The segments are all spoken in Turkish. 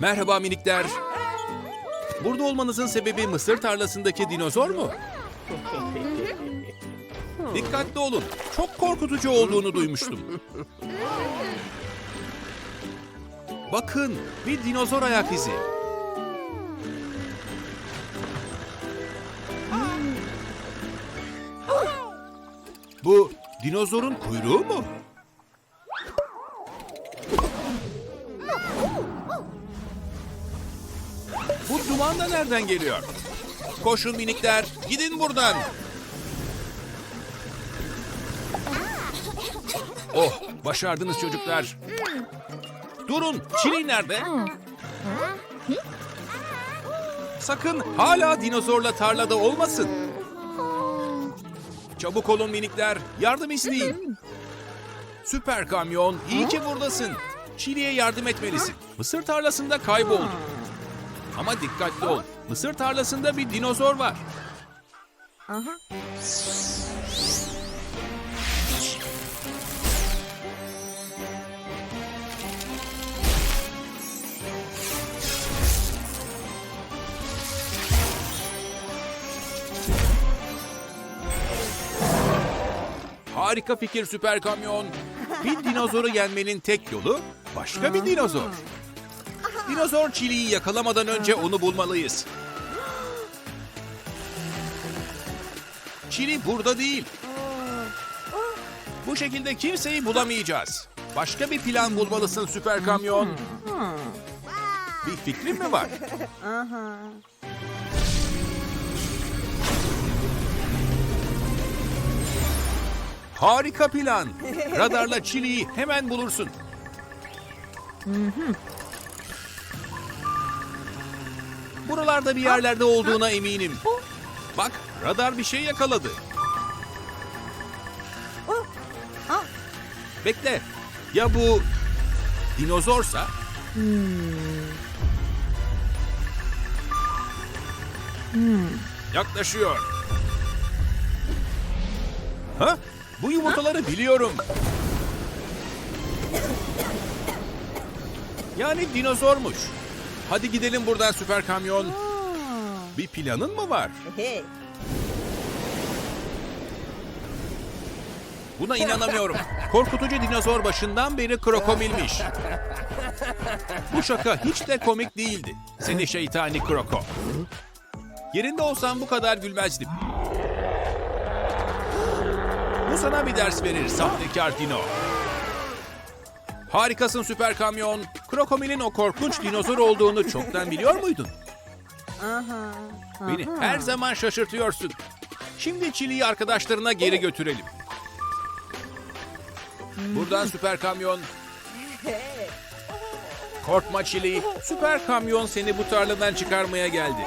Merhaba minikler. Burada olmanızın sebebi mısır tarlasındaki dinozor mu? Dikkatli olun. Çok korkutucu olduğunu duymuştum. Bakın, bir dinozor ayak izi. Bu dinozorun kuyruğu mu? Nereden geliyor? Koşun minikler, gidin buradan. Oh, başardınız çocuklar. Durun, Çili nerede? Sakın hala dinozorla tarlada olmasın. Çabuk olun minikler, yardım isteyin. Süper kamyon, iyi ki buradasın. Çili'ye yardım etmelisin. Mısır tarlasında kayboldu. Ama dikkatli ol. Mısır tarlasında bir dinozor var. Harika fikir süper kamyon. Bir dinozoru yenmenin tek yolu başka bir dinozor. Dinozor çiliği yakalamadan önce onu bulmalıyız. Çili burada değil. Bu şekilde kimseyi bulamayacağız. Başka bir plan bulmalısın süper kamyon. Bir fikrin mi var? Harika plan. Radarla Çili'yi hemen bulursun. Buralarda bir yerlerde olduğuna eminim. Bak, radar bir şey yakaladı. Bekle. Ya bu dinozorsa? Yaklaşıyor. Ha? Bu yumurtaları biliyorum. Yani dinozormuş. Hadi gidelim buradan süper kamyon. Bir planın mı var? Buna inanamıyorum. Korkutucu dinozor başından beri krokomilmiş. Bu şaka hiç de komik değildi. Seni şeytani kroko. Yerinde olsam bu kadar gülmezdim. Bu sana bir ders verir sahtekar dino. Harikasın süper kamyon. Krokomil'in o korkunç dinozor olduğunu çoktan biliyor muydun? Beni her zaman şaşırtıyorsun. Şimdi Çili'yi arkadaşlarına geri götürelim. Buradan süper kamyon. Korkma Çili. Süper kamyon seni bu tarladan çıkarmaya geldi.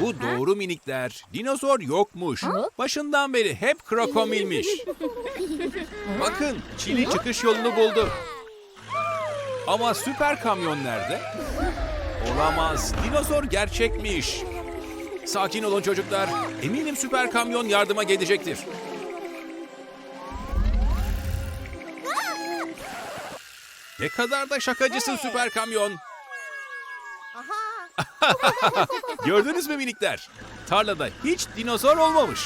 Bu doğru minikler. Dinozor yokmuş. Başından beri hep krokomilmiş. Bakın Çili çıkış yolunu buldu. Ama süper kamyon nerede? Olamaz. Dinozor gerçekmiş. Sakin olun çocuklar. Eminim süper kamyon yardıma gelecektir. Ne kadar da şakacısın süper kamyon. Gördünüz mü minikler? Tarlada hiç dinozor olmamış.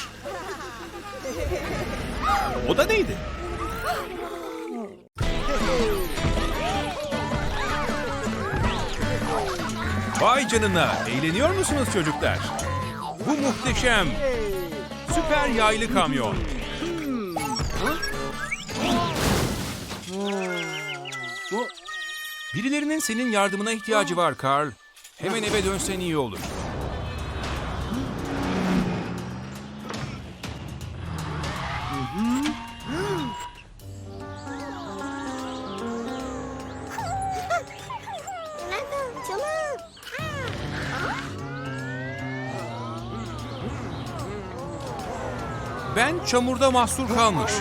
O da neydi? Vay canına, eğleniyor musunuz çocuklar? Bu muhteşem. Süper yaylı kamyon. Birilerinin senin yardımına ihtiyacı var Carl. Hemen eve dönsen iyi olur. Ben çamurda mahsur kalmış.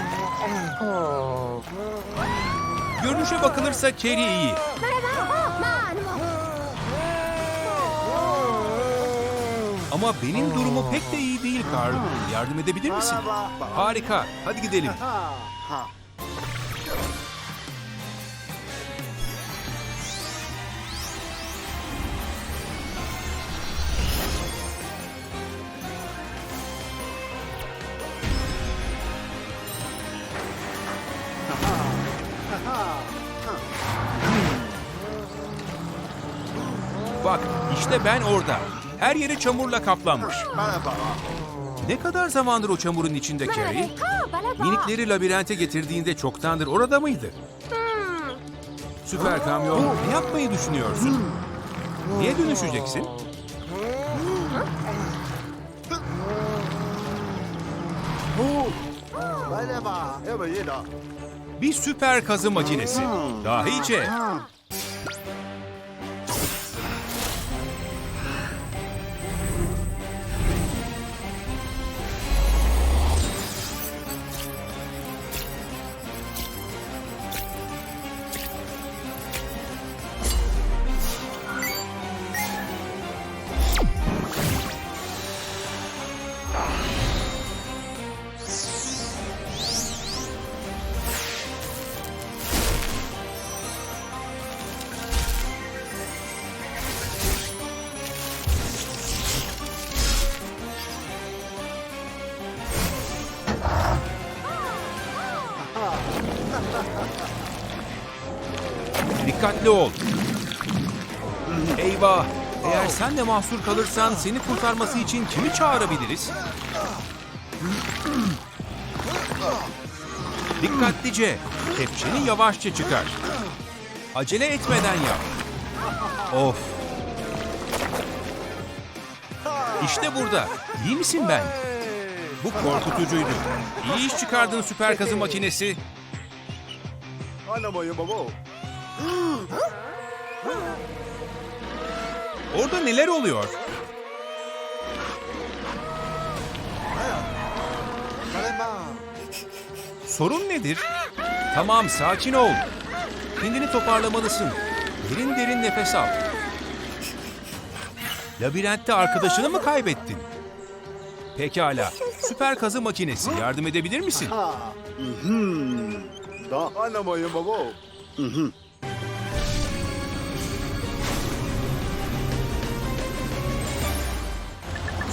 Görünüşe bakılırsa Kerry iyi. Ama benim durumu pek de iyi değil Karl. Hmm. Yardım edebilir misin? Harika. Hadi gidelim. ha. Bak işte ben orada. Her yeri çamurla kaplanmış. Ne kadar zamandır o çamurun içinde Carrie? Minikleri labirente getirdiğinde çoktandır orada mıydı? Süper kamyon ne yapmayı düşünüyorsun? Niye dönüşeceksin? Bir süper kazı makinesi. Dahice. Dikkatli ol. Eyvah! Eğer sen de mahsur kalırsan seni kurtarması için kimi çağırabiliriz? Dikkatlice. Kepçeni yavaşça çıkar. Acele etmeden yap. Of. İşte burada. İyi misin ben? Bu korkutucuydu. İyi iş çıkardın süper kazı makinesi. Orada neler oluyor? Sorun nedir? Tamam, sakin ol. Kendini toparlamalısın. Derin derin nefes al. Labirentte arkadaşını mı kaybettin? Pekala. Süper kazı makinesi. Yardım edebilir misin?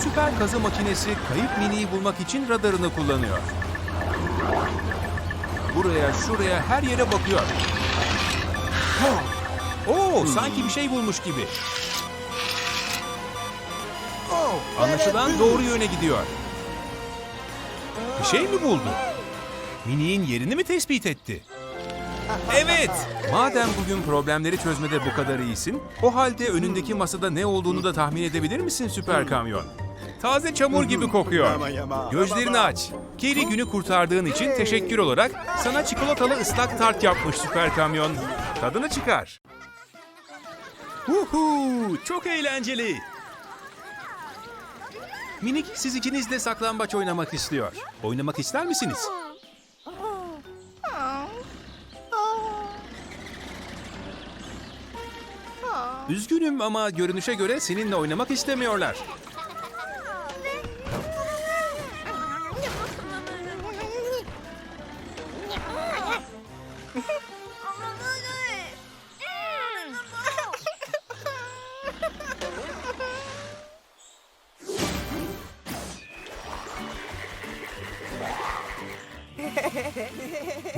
Süper kazı makinesi kayıp miniyi bulmak için radarını kullanıyor. Buraya, şuraya, her yere bakıyor. Oo, sanki bir şey bulmuş gibi. Anlaşılan doğru yöne gidiyor. Bir şey mi buldu? Mini'nin yerini mi tespit etti? Evet. Madem bugün problemleri çözmede bu kadar iyisin, o halde önündeki masada ne olduğunu da tahmin edebilir misin süper kamyon? Taze çamur gibi kokuyor. Gözlerini aç. Keri günü kurtardığın için teşekkür olarak sana çikolatalı ıslak tart yapmış süper kamyon. Tadını çıkar. Huhu, çok eğlenceli. Minik siz ikiniz de saklambaç oynamak istiyor. Oynamak ister misiniz? Üzgünüm ama görünüşe göre seninle oynamak istemiyorlar.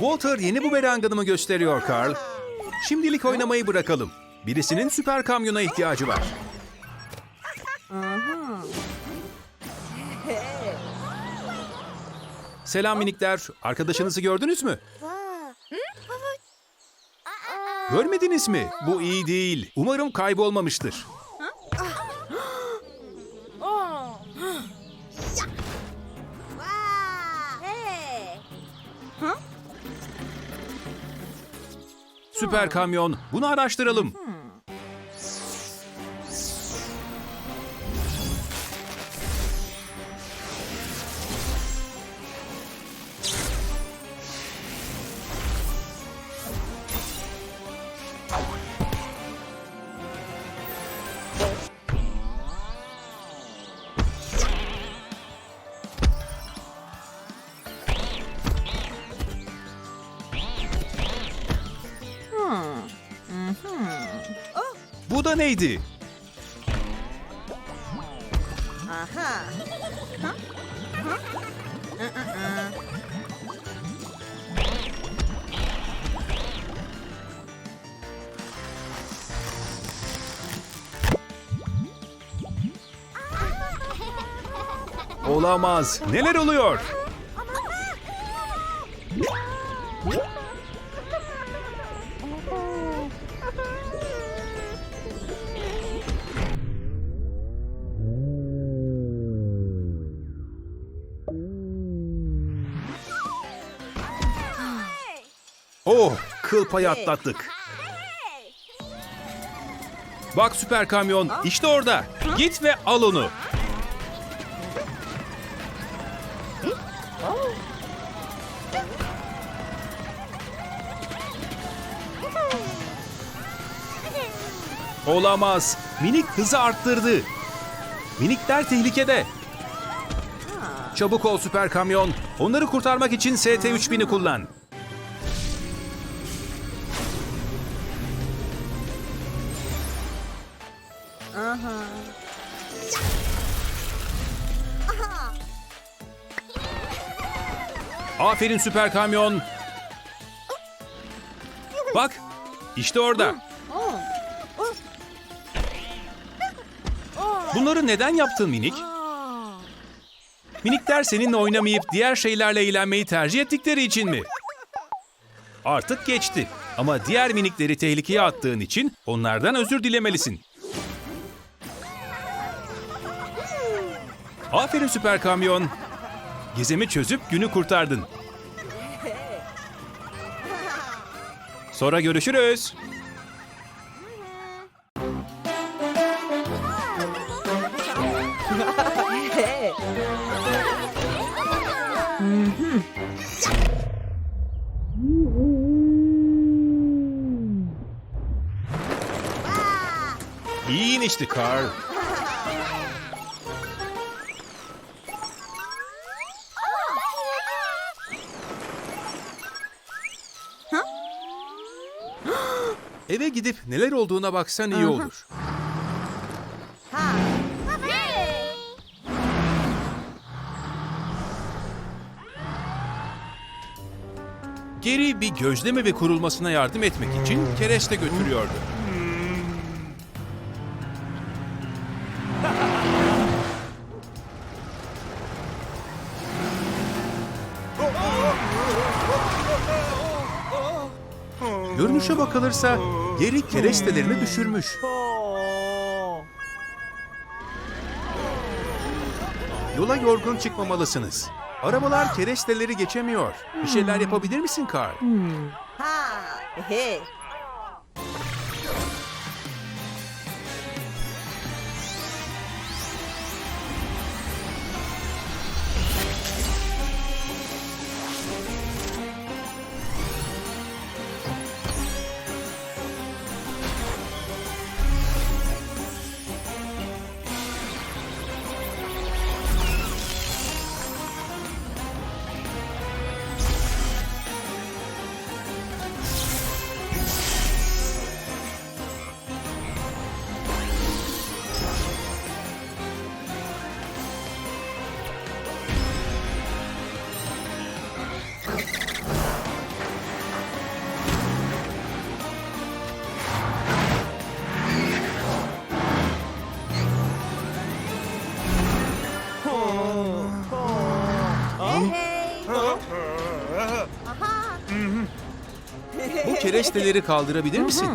Walter yeni bumerangını mı gösteriyor Carl? Şimdilik oynamayı bırakalım. Birisinin süper kamyona ihtiyacı var. Selam minikler. Arkadaşınızı gördünüz mü? Görmediniz mi? Bu iyi değil. Umarım kaybolmamıştır. Süper kamyon. Bunu araştıralım. Bu da neydi? Aha. Olamaz. Neler oluyor? Oh, kıl payı atlattık. Bak süper kamyon, işte orada. Git ve al onu. Olamaz. Minik hızı arttırdı. Minikler tehlikede. Çabuk ol süper kamyon. Onları kurtarmak için ST-3000'i kullan. Aferin süper kamyon. Bak, işte orada. Bunları neden yaptın minik? Minikler seninle oynamayıp diğer şeylerle eğlenmeyi tercih ettikleri için mi? Artık geçti. Ama diğer minikleri tehlikeye attığın için onlardan özür dilemelisin. Aferin süper kamyon. Gizemi çözüp günü kurtardın. Sonra görüşürüz. Neler olduğuna baksan iyi olur. Geri bir gözleme ve kurulmasına yardım etmek için kereste götürüyordu. Görünüşe bakılırsa geri kerestelerini düşürmüş. Yola yorgun çıkmamalısınız. Arabalar keresteleri geçemiyor. Bir şeyler yapabilir misin Carl? Ha, he. Keresteleri kaldırabilir misin?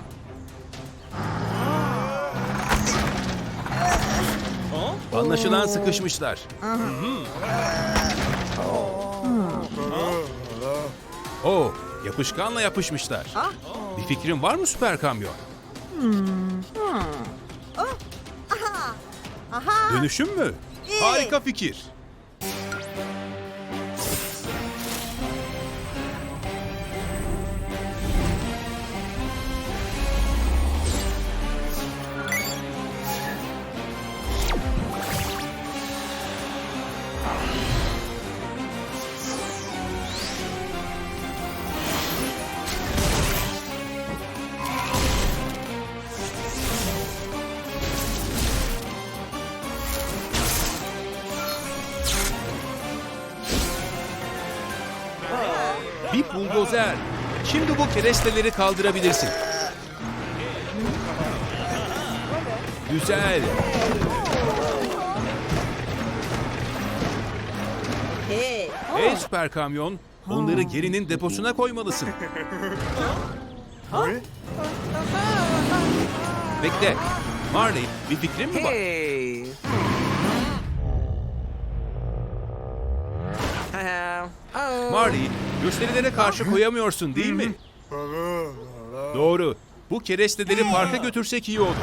Anlaşılan sıkışmışlar. Oo, yapışkanla yapışmışlar. Bir fikrin var mı süper kamyon? Dönüşüm mü? Harika fikir. Bir buldozer. Şimdi bu keresteleri kaldırabilirsin. Güzel. Hey. Hey süper kamyon, onları gerinin deposuna koymalısın. Bekle. Marley, bir fikrin mi var? Hey. Marley, gösterilere karşı koyamıyorsun değil mi? Doğru. Bu keresteleri parka götürsek iyi olur.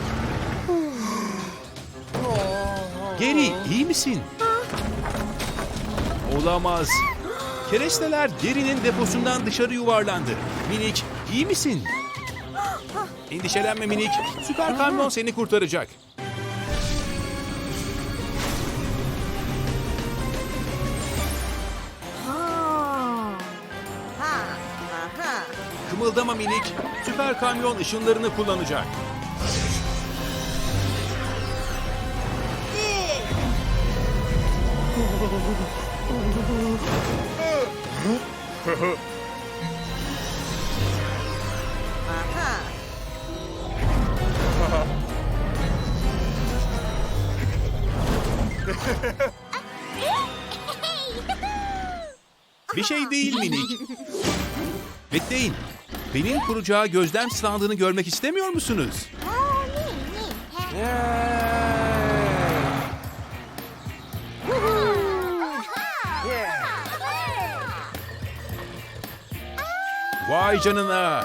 Geri, iyi misin? Olamaz. Keresteler gerinin deposundan dışarı yuvarlandı. Minik, iyi misin? Endişelenme minik. Süper kamyon seni kurtaracak. Kımıldama minik. Süper kamyon ışınlarını kullanacak. Aha. Bir şey değil minik. Bekleyin. Benim kuracağı gözlem standını görmek istemiyor musunuz? Vay canına.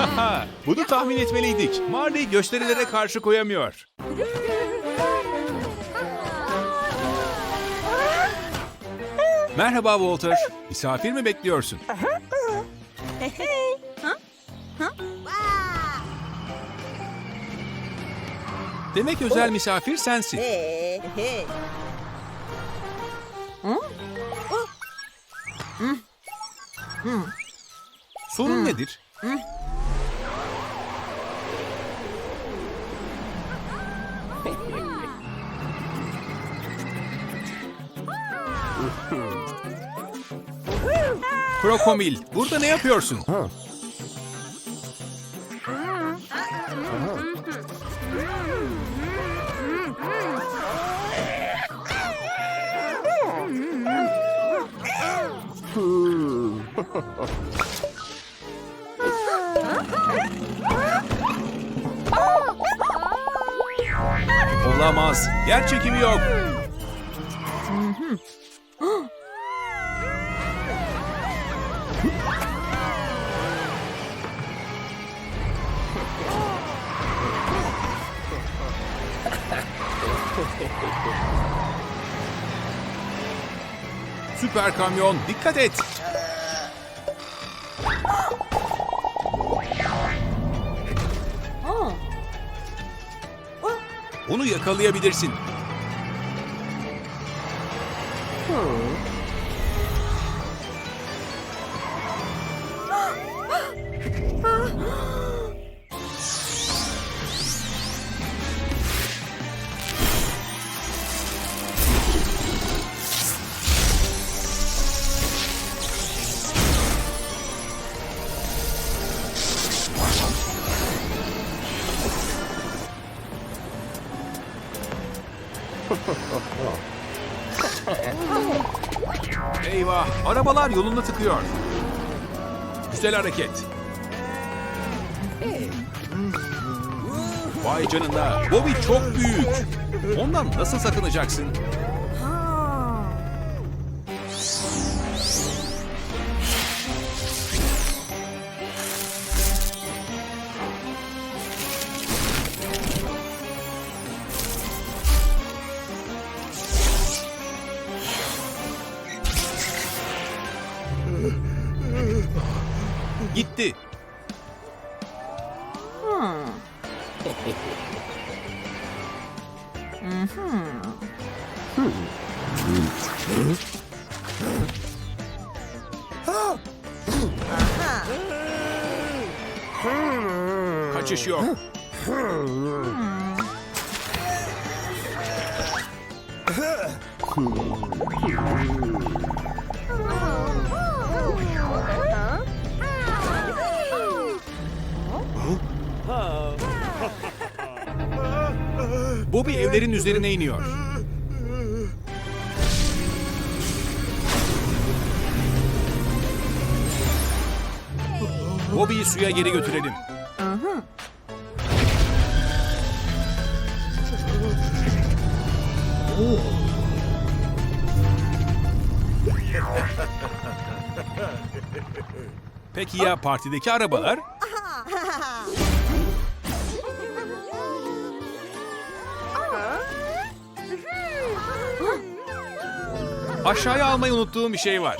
Bunu tahmin etmeliydik. Marley gösterilere karşı koyamıyor. Merhaba Walter. Misafir mi bekliyorsun? Demek özel misafir sensin. Hey. Hey. Sorun nedir? Krokomil, burada ne yapıyorsun? Olamaz. Yer çekimi yok. Süper kamyon, dikkat et. Onu yakalayabilirsin. Eyvah, arabalar yolunu tıkıyor. Güzel hareket. Vay canına, Bobby çok büyük. Ondan nasıl sakınacaksın? mm hmm. Hmm. Hmm. Huh? Uh-huh. Kaçış yok. Hmm. Bobby evlerin üzerine iniyor. Bobby'yi suya geri götürelim. Peki ya partideki arabalar? Aşağıya almayı unuttuğum bir şey var.